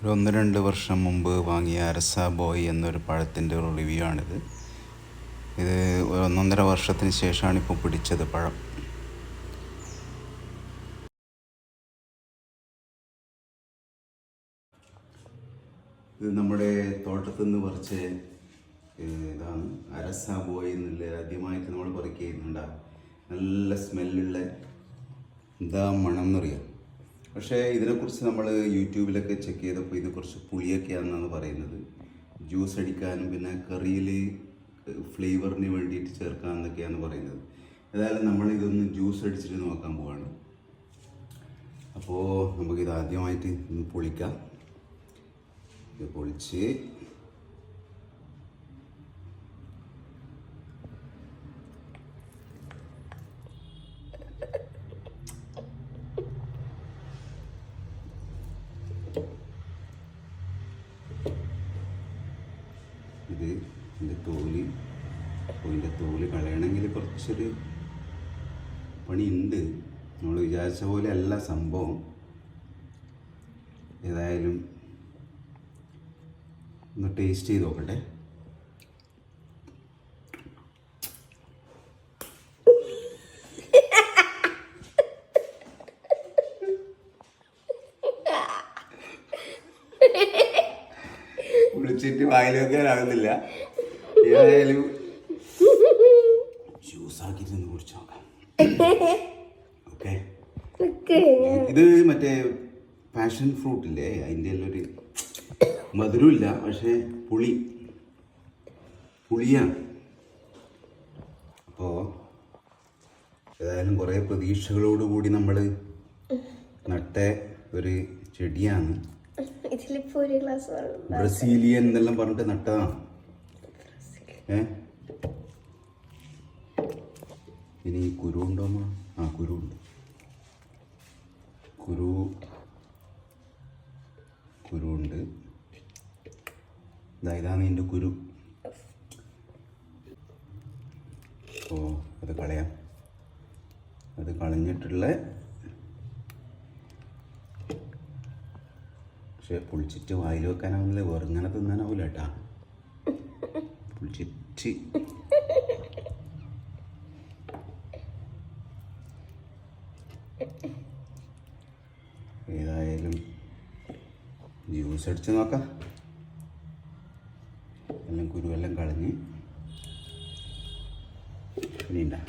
ഒരു ഒന്ന് രണ്ട് വർഷം മുമ്പ് വാങ്ങിയ അരസ ബോയ് എന്നൊരു പഴത്തിന്റെ ഒരു റിവ്യൂ ആണിത് ഇത് ഒന്നൊന്നര വർഷത്തിന് ശേഷമാണ് ഇപ്പോൾ പിടിച്ചത് പഴം. ഇത് നമ്മുടെ തോട്ടത്തിൽ നിന്ന് പറിച്ച ഇതാണ് അരസ ബോയ് എന്നുള്ള ആദ്യമായിട്ട് നമ്മൾ പറിക്കുന്നുണ്ടാവും നല്ല സ്മെല്ലുള്ള എന്താ മണം എന്നറിയാം. പക്ഷേ ഇതിനെക്കുറിച്ച് നമ്മൾ യൂട്യൂബിലൊക്കെ ചെക്ക് ചെയ്തപ്പോൾ ഇത് കുറച്ച് പുളിയൊക്കെയാണെന്നാണ് പറയുന്നത്. ജ്യൂസ് അടിക്കാനും പിന്നെ കറിയിൽ ഫ്ലേവറിന് വേണ്ടിയിട്ട് ചേർക്കാമെന്നൊക്കെയാണ് പറയുന്നത്. ഏതായാലും നമ്മൾ ഇതൊന്ന് ജ്യൂസ് അടിച്ചിട്ട് നോക്കാൻ പോവാണ്. അപ്പോൾ നമുക്കിത് ആദ്യമായിട്ട് ഒന്ന് പൊളിക്കാം. ഇത് പൊളിച്ച് ഇത് ഇതിന്റെ തോൽ അപ്പോൾ ഇതിന്റെ തോൽ കളയണമെങ്കിൽ കുറച്ചൊരു പണിയുണ്ട്. നമ്മൾ വിചാരിച്ച പോലെ അല്ല സംഭവം. ഏതായാലും ഒന്ന് ടേസ്റ്റ് ചെയ്ത് നോക്കട്ടെ. വിളിച്ചിട്ട് വായിൽ വെക്കാനാകുന്നില്ല ഏതായാലും ജ്യൂസ് ആക്കിയിട്ട് കുടിച്ചു നോക്കാം. ഓക്കെ ഇത് മറ്റേ പാഷൻ ഫ്രൂട്ട് ഇല്ലേ? അതിന്റെ എല്ലാം ഒരു മധുരമില്ല പക്ഷേ പുളി. പുളിയാണ്. അപ്പോൾ ഏതായാലും കുറേ പ്രതീക്ഷകളോടുകൂടി നമ്മൾ നട്ട ഒരു ചെടിയാണ്. ഇതിലിപ്പോ ഒരു ഗ്ലാസ് വെള്ളം ബ്രസീലിയൻ എന്നെല്ലാം പറഞ്ഞിട്ട് നട്ടതാ ഏ? ഇനി കുരു ഉണ്ടോ ആ കുരു ഉണ്ട്. കുരു കുരു ഉണ്ട്. ഇതാ ഇതാണ് എന്റെ കുരു. ഓ അത് കളയാം. അത് കളഞ്ഞിട്ടുള്ള പക്ഷെ പുളിച്ചിറ്റ് വായിൽ വെക്കാനാവുന്നില്ല? വെറുങ്ങനെ തിന്നാനാവില്ല കേട്ടാ. പുളിച്ചിറ്റ്. ഏതായാലും ജ്യൂസ് അടിച്ച് നോക്കാം. എല്ലാം കുരുവെല്ലാം കളഞ്ഞ്. പിന്നെ ഉണ്ടാ.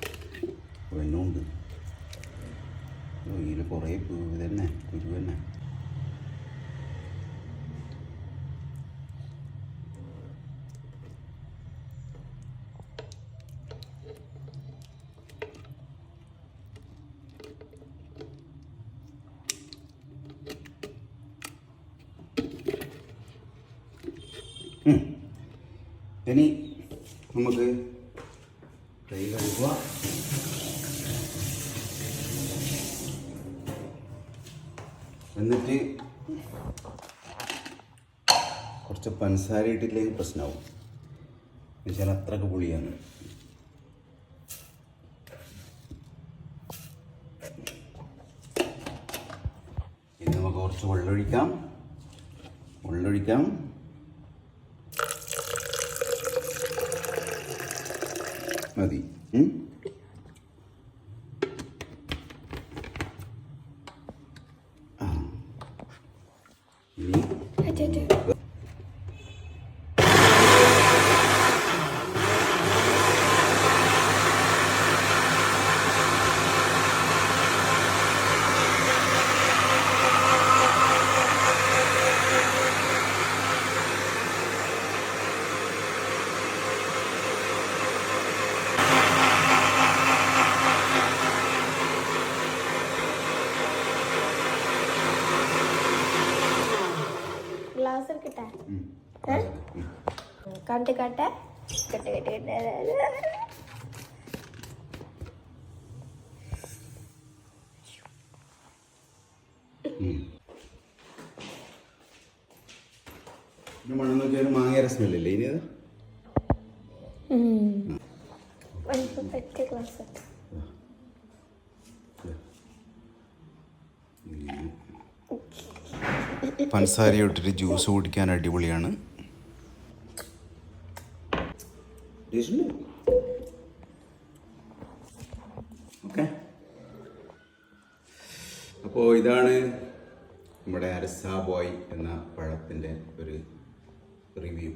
വെണ്ണുണ്ട് ഇതിൽ കുറേ ഇത് തന്നെ കുരു തന്നെ ഇനി നമുക്ക് കൈ കഴുകുക. എന്നിട്ട് കുറച്ച് പഞ്ചസാര ഇട്ടില്ലെങ്കിൽ പ്രശ്നമാവും എന്നുവെച്ചാൽ അത്രയ്ക്ക് പുളിയാണ്. ഇനി നമുക്ക് കുറച്ച് വെള്ളമൊഴിക്കാം. വെള്ളമൊഴിക്കാം. 哪里？嗯？啊？嗯？ഗ്ലാസ് എടുക്കട്ടെ ഉം. காட்ட கட்டு கட்டு. ഇത് മണം നോക്കിയാൽ മാങ്ങ രസമല്ലേ ഇനി അത്? പറ്റിയ ഗ്ലാസ് പഞ്ചസാര ഇട്ടിട്ട് ജ്യൂസ് കുടിക്കാൻ അടിപൊളിയാണ്. ഓക്കെ. അപ്പോൾ ഇതാണ് നമ്മുടെ അരസ ബോയ് എന്ന പഴത്തിന്റെ ഒരു റിവ്യൂ.